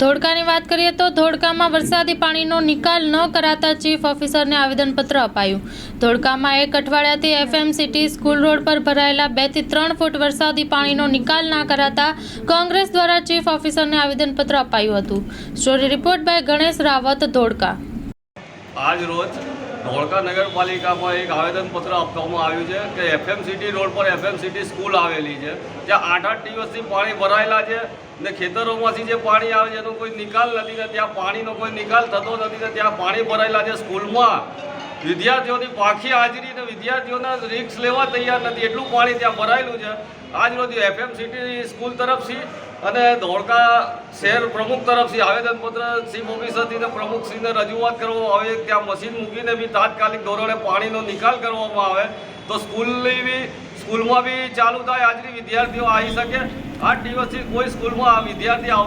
ધોળકાની વાત કરીએ તો ધોળકામાં વરસાદી પાણીનો નિકાલ ન કરાતા ચીફ ઓફિસરને આવેદનપત્ર અપાયું. ધોળકામાં એક અઠવાડિયાથી એફએમ સિટી સ્કૂલ રોડ પર ભરાયેલા બેથી ત્રણ ફૂટ વરસાદી પાણીનો નિકાલ ના કરાતા કોંગ્રેસ દ્વારા ચીફ ઓફિસરને આવેદનપત્ર અપાયું હતું. Story report by Ganesh Rawat, Dholka. આજ રોજ ધોળકા નગરપાલિકામાં એક આવેદનપત્ર આપવામાં આવ્યું છે કે એફએમસીટી રોડ પર એફએમસીટી સ્કૂલ આવેલી છે. ત્યાં આઠ આઠ દિવસથી પાણી ભરાયેલા છે ને ખેતરોમાંથી જે પાણી આવે છે એનો કોઈ નિકાલ નથી ને ત્યાં પાણીનો કોઈ નિકાલ થતો નથી ને ત્યાં પાણી ભરાયેલા છે સ્કૂલમાં. વિદ્યાર્થીઓની પાખી હાજરી અને વિદ્યાર્થીઓના રિક્સ લેવા તૈયાર નથી. એટલું પાણી ત્યાં ભરાયેલું છે. આજ એફએમ એફએમસીટી સ્કૂલ તરફથી અને ધોળકા શહેર પ્રમુખ તરફથી આવેદનપત્ર ચીફ ઓફિસરથી ને પ્રમુખશ્રીને રજૂઆત કરવામાં આવે. ત્યાં મશીન મૂકીને બી તાત્કાલિક ધોરણે પાણીનો નિકાલ કરવામાં આવે. તો સ્કૂલની બી, સ્કૂલમાં બી ચાલુ થાય, હાજરી વિદ્યાર્થીઓ આવી શકે. આઠ દિવસથી કોઈ સ્કૂલમાં વિદ્યાર્થી આવ